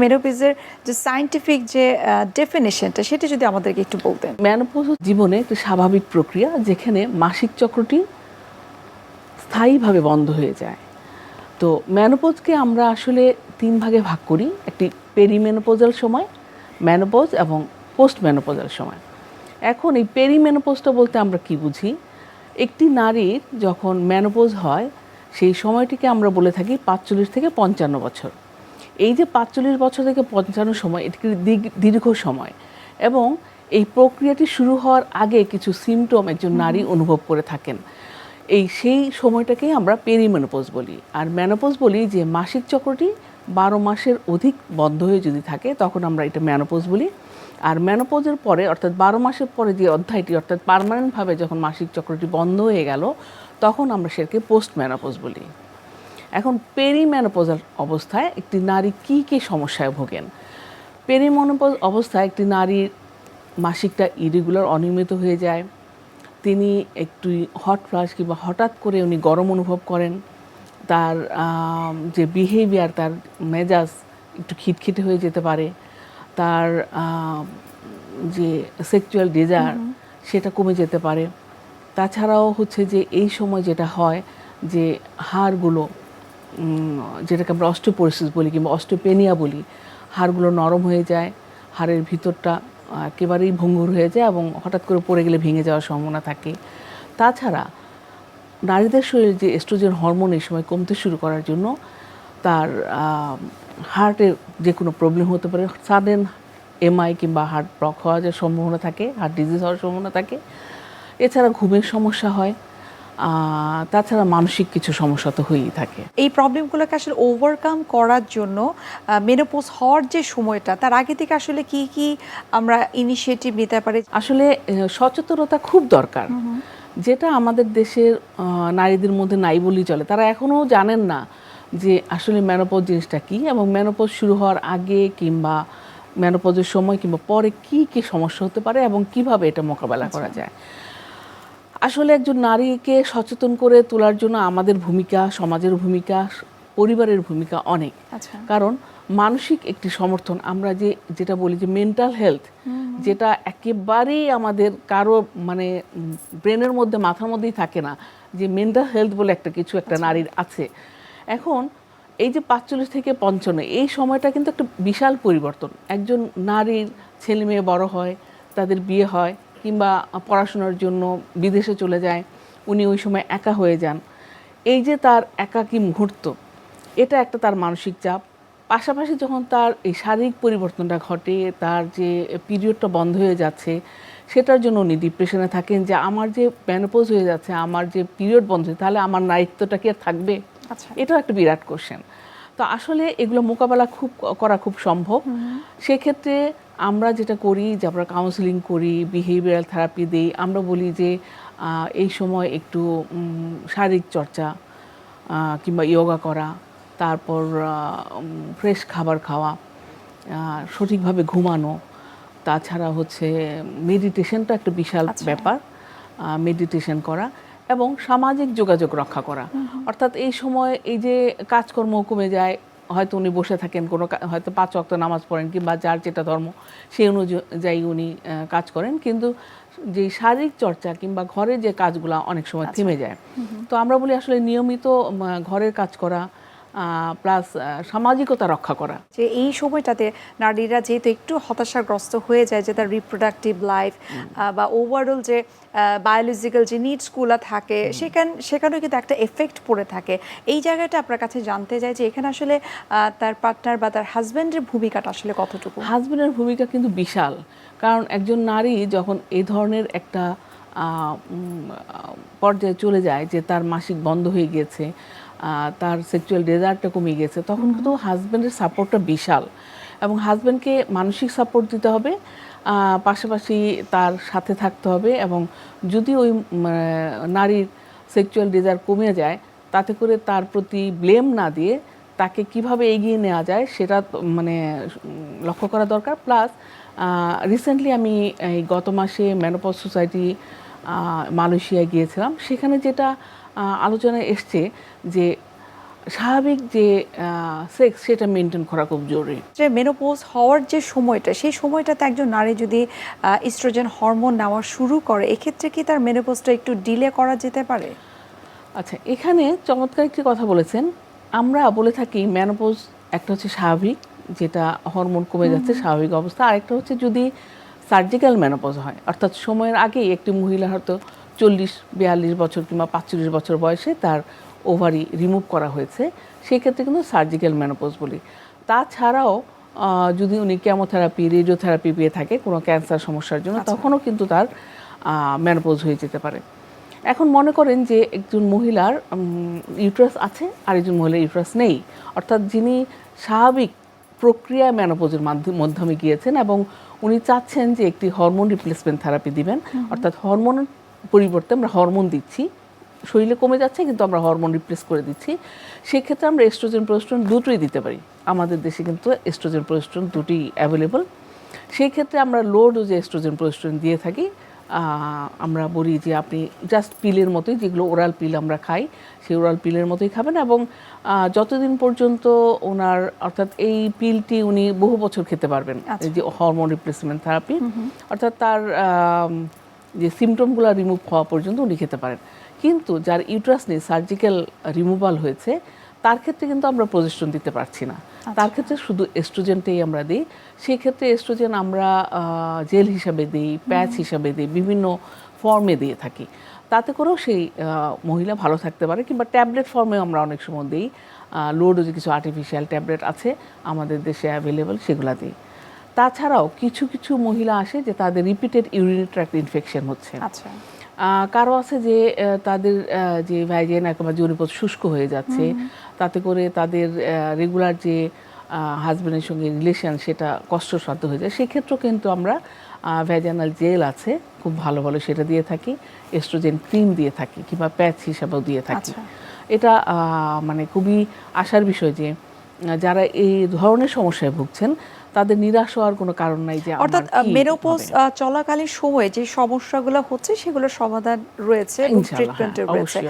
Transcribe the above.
মেনোপজের যে সায়েন্টিফিক যে ডেফিনেশনটা সেটা যদি আমাদেরকে একটু বলতেন। ম্যানোপোজ জীবনে একটি স্বাভাবিক প্রক্রিয়া যেখানে মাসিক চক্রটি স্থায়ীভাবে বন্ধ হয়ে যায়। তো ম্যানোপোজকে আমরা আসলে তিন ভাগে ভাগ করি, একটি পেরিমেনোপোজাল সময় ম্যানোপোজ এবং পোস্ট ম্যানোপোজাল সময়। এখন এই পেরিমেনোপোজটা বলতে আমরা কি বুঝি? একটি নারীর যখন ম্যানোপোজ হয়, সেই সময়টিকে আমরা বলে থাকি পাঁচচল্লিশ থেকে পঞ্চান্ন বছর। এই যে পাঁচচল্লিশ বছর থেকে পঞ্চান্ন সময় এটি দীর্ঘ সময় এবং এই প্রক্রিয়াটি শুরু হওয়ার আগে কিছু সিমটম একজন নারী অনুভব করে থাকেন। এই সেই সময়টাকেই আমরা পেরিমেনোপোজ বলি। আর ম্যানোপোজ বলি যে মাসিক চক্রটি বারো মাসের অধিক বন্ধ হয়ে যদি থাকে তখন আমরা এটা ম্যানোপোজ বলি। আর ম্যানোপোজের পরে অর্থাৎ বারো মাসের পরে যে অধ্যায়টি অর্থাৎ পার্মানেন্টভাবে যখন মাসিক চক্রটি বন্ধ হয়ে গেল তখন আমরা সেটাকে পোস্ট ম্যানোপোজ বলি। এখন পেরিম্যানোপোজাল অবস্থায় একটি নারী কী কী সমস্যায় ভোগেন? পেরিমনোপোজ অবস্থায় একটি নারীর মাসিকটা ইরেগুলার অনিয়মিত হয়ে যায়। তিনি একটু হট ফ্লাশ কিংবা হঠাৎ করে উনি গরম অনুভব করেন। তার যে বিহেভিয়ার তার মেজাজ একটু খিটখিটে হয়ে যেতে পারে। তার যে সেক্সুয়াল ডিজায়ার সেটা কমে যেতে পারে। তাছাড়াও হচ্ছে যে এই সময় যেটা হয় যে হাড়গুলো যেটাকে আমরা অস্টোপোরিসিস বলি কিংবা অস্টোপেনিয়া বলি, হাড়গুলো নরম হয়ে যায়, হাড়ের ভিতরটা একেবারেই ভঙ্গুর হয়ে যায় এবং হঠাৎ করে পড়ে গেলে ভেঙে যাওয়ার সম্ভাবনা থাকে। তাছাড়া নারীদের শরীরে যে এস্ট্রোজেন হরমোন এই সময় কমতে শুরু করার জন্য তার হার্টের যে কোনো প্রবলেম হতে পারে। সাডেন এমআই কিংবা হার্ট ব্লক হওয়ার যে সম্ভাবনা থাকে, হার্ট ডিজিজ হওয়ার সম্ভাবনা থাকে। এছাড়া ঘুমের সমস্যা হয় তাছাড়া মানসিক কিছু সমস্যা তো হয়েই থাকে। এই প্রবলেমগুলোকে আসলে ওভারকাম করার জন্য মেনোপোজ হওয়ার যে সময়টা তার আগে থেকে আসলে কি কি আমরা ইনিশিয়েটিভ নিতে পারি? আসলে সচেতনতা খুব দরকার। যেটা আমাদের দেশের নারীদের মধ্যে নাই বলেই চলে। তারা এখনও জানেন না যে আসলে ম্যানোপজ জিনিসটা কী এবং ম্যানোপজ শুরু হওয়ার আগে কিংবা ম্যানোপজের সময় কিংবা পরে কি কি সমস্যা হতে পারে এবং কীভাবে এটা মোকাবেলা করা যায়। আসলে একজন নারীকে সচেতন করে তোলার জন্য আমাদের ভূমিকা সমাজের ভূমিকা পরিবারের ভূমিকা অনেক। আচ্ছা। কারণ মানসিক একটি সমর্থন আমরা যে যেটা বলি যে মেন্টাল হেলথ যেটা একেবারেই আমাদের কারও মানে ব্রেনের মধ্যে মাথার মধ্যেই থাকে না যে মেন্টাল হেলথ বলে একটা কিছু একটা নারীর আছে। এখন এই যে পাঁচচল্লিশ থেকে পঞ্চান্ন এই সময়টা কিন্তু একটা বিশাল পরিবর্তন। একজন নারীর ছেলে মেয়ে বড় হয় তাদের বিয়ে হয় কিংবা পড়াশোনার জন্য বিদেশে চলে যায় উনি ওই সময় একা হয়ে যান। এই যে তার একাকী মুহূর্ত এটা একটা তার মানসিক চাপ। পাশাপাশি যখন তার এই শারীরিক পরিবর্তনটা ঘটে তার যে পিরিয়ডটা বন্ধ হয়ে যাচ্ছে সেটার জন্য উনি ডিপ্রেশনে থাকেন যে আমার যে ম্যানোপোজ হয়ে যাচ্ছে আমার যে পিরিয়ড বন্ধ হয়েছে, তাহলে আমার নারীত্বটা কি আর থাকবে? আচ্ছা। এটাও একটা বিরাট কোশ্চেন তো আসলে এগুলো মোকাবেলা খুব করা খুব সম্ভব। সেক্ষেত্রে আমরা যেটা করি যে আমরা কাউন্সিলিং করি বিহেভিয়ারাল থেরাপি দিই আমরা বলি যে এই সময় একটু শারীরিক চর্চা কিংবা ইয়োগা করা তারপর ফ্রেশ খাবার খাওয়া সঠিকভাবে ঘুমানো তাছাড়া হচ্ছে মেডিটেশনটা একটা বিশাল ব্যাপার মেডিটেশন করা এবং সামাজিক যোগাযোগ রক্ষা করা। অর্থাৎ এই সময় এই যে কাজকর্ম কমে যায় হয়তো উনি বসে থাকেন কোনো হয়তো পাঁচ অক্ত নামাজ পড়েন কিংবা যার যেটা ধর্ম সেই অনুযায়ী উনি কাজ করেন। কিন্তু যে শারীরিক চর্চা কিংবা ঘরের যে কাজগুলো অনেক সময় থেমে যায়। তো আমরা বলি আসলে নিয়মিত ঘরের কাজ করা প্লাস সামাজিকতা রক্ষা করা। যে এই সময়টাতে নারীরা যেহেতু একটু হতাশাগ্রস্ত হয়ে যায় যে তার রিপ্রোডাক্টিভ লাইফ বা ওভারঅল যে বায়োলজিক্যাল যে নিডসগুলো থাকে সেখান সেখানেও কিন্তু একটা এফেক্ট পড়ে থাকে। এই জায়গাটা আপনার কাছে জানতে চাই যে এখানে আসলে তার পার্টনার বা তার হাজব্যান্ডের ভূমিকাটা আসলে কতটুকু? হাজব্যান্ডের ভূমিকা কিন্তু বিশাল। কারণ একজন নারী যখন এই ধরনের একটা পর্যায়ে চলে যায় যে তার মাসিক বন্ধ হয়ে গিয়েছে তার সেক্সুয়াল ডেজার্টটা কমে গেছে, তখন কিন্তু হাজব্যান্ডের সাপোর্টটা বিশাল এবং হাজব্যান্ডকে মানসিক সাপোর্ট দিতে হবে পাশাপাশি তার সাথে থাকতে হবে এবং যদি ওই নারীর সেক্সুয়াল ডিজায়ার কমে যায়, তাতে করে তার প্রতি ব্লেম না দিয়ে তাকে কীভাবে এগিয়ে নেওয়া যায় সেটা মানে লক্ষ্য করা দরকার। প্লাস রিসেন্টলি আমি এই গত মাসে ম্যানোপজ সোসাইটি মালয়েশিয়ায় গিয়েছিলাম, সেখানে যেটা আলোচনায় এসছে যে স্বাভাবিক যে সেক্স সেটা মেনটেন করা খুব জরুরি। যে মেনোপোজ হওয়ার যে সময়টা সেই সময়টাতে একজন নারী যদি ইস্ট্রোজেন হরমোন নেওয়া শুরু করে এক্ষেত্রে কি তার মেনোপোজটা একটু ডিলে করা যেতে পারে? আচ্ছা এখানে চমৎকার একটি কথা বলেছেন। আমরা বলে থাকি ম্যানোপোজ একটা হচ্ছে স্বাভাবিক যেটা হরমোন কমে যাচ্ছে স্বাভাবিক অবস্থা। আরেকটা হচ্ছে যদি সার্জিক্যাল ম্যানোপজ হয় অর্থাৎ সময়ের আগেই একটি মহিলা হয়তো চল্লিশ বিয়াল্লিশ বছর কিংবা পাঁচচল্লিশ বছর বয়সে তার ওভারি রিমুভ করা হয়েছে সেই ক্ষেত্রে কিন্তু সার্জিক্যাল ম্যানোপজ বলি। তাছাড়াও যদি উনি কেমোথেরাপি রেডিওথেরাপি পেয়ে থাকে কোনো ক্যান্সার সমস্যার জন্য তখনও কিন্তু তার ম্যানোপজ হয়ে যেতে পারে। এখন মনে করেন যে একজন মহিলার ইউট্রাস আছে আর একজন মহিলার ইউট্রাস নেই। অর্থাৎ যিনি স্বাভাবিক প্রক্রিয়া ম্যানোপোজের মাধ্যমে মাধ্যমে গিয়েছেন এবং উনি চাচ্ছেন যে একটি হরমোন রিপ্লেসমেন্ট থেরাপি দিবেন অর্থাৎ হরমোনের পরিবর্তে আমরা হরমোন দিচ্ছি। শরীরে কমে যাচ্ছে কিন্তু আমরা হরমোন রিপ্লেস করে দিচ্ছি। সেক্ষেত্রে আমরা এস্ট্রোজেন প্রোস্ট্রন দুটোই দিতে পারি। আমাদের দেশে কিন্তু এস্ট্রোজেন প্রোস্ট্রন দুটি অ্যাভেলেবল সেই ক্ষেত্রে আমরা লো ডোজে এস্ট্রোজেন প্রোস্ট্রন দিয়ে থাকি। আমরা বলি যে আপনি জাস্ট পিলের মতোই যেগুলো ওরাল পিল আমরা খাই সেই ওরাল পিলের মতোই খাবেন এবং যতদিন পর্যন্ত ওনার অর্থাৎ এই পিলটি উনি বহু বছর খেতে পারবেন এই যে হরমোন রিপ্লেসমেন্ট থেরাপি অর্থাৎ তার যে সিমটমগুলো রিমুভ হওয়া পর্যন্ত উনি খেতে পারেন। কিন্তু যার ইউট্রাস নেই সার্জিক্যাল রিমুভাল হয়েছে তার ক্ষেত্রে কিন্তু আমরা প্রজেস্টন দিতে পারছি না। তার ক্ষেত্রে শুধু এস্ট্রোজেনটাই আমরা দিই। সেই ক্ষেত্রে এস্ট্রোজেন আমরা জেল হিসাবে দিই প্যাচ হিসাবে দিই বিভিন্ন ফর্মে দিয়ে থাকি। তাতে করেও সেই মহিলা ভালো থাকতে পারে কিংবা ট্যাবলেট ফর্মেও আমরা অনেক সময় দিই। লো ডোজে কিছু আর্টিফিশিয়াল ট্যাবলেট আছে আমাদের দেশে অ্যাভেলেবল সেগুলো দিই। তাছাড়াও কিছু কিছু মহিলা আসে যে তাদের রিপিটেড ইউরিনারি ট্র্যাক্ট ইনফেকশন হচ্ছে। আচ্ছা। কারও আছে যে তাদের যে ভাইজেন একেবারে জরিপথ শুষ্ক হয়ে যাচ্ছে তাতে করে তাদের রেগুলার যে হাজব্যান্ডের সঙ্গে রিলেশন সেটা কষ্টসাধ্য হয়ে যায়। সেক্ষেত্রেও কিন্তু আমরা ভ্যাজানাল জেল আছে খুব ভালো ভালো সেটা দিয়ে থাকি এস্ট্রোজেন ক্রিম দিয়ে থাকি কিংবা প্যাচ হিসাবেও দিয়ে থাকি। আচ্ছা। এটা মানে খুবই আশার বিষয় যে যারা এই ধরনের সমস্যায় ভুগছেন তাদের নিরাশ হওয়ার কোনো কারণ নাই যে অর্থাৎ মেনোপোজ চলাকালীন সময়ে যে সমস্যাগুলো হচ্ছে সেগুলোর সমাধান রয়েছে এবং হ্যাঁ, ট্রিটমেন্টের রয়েছে।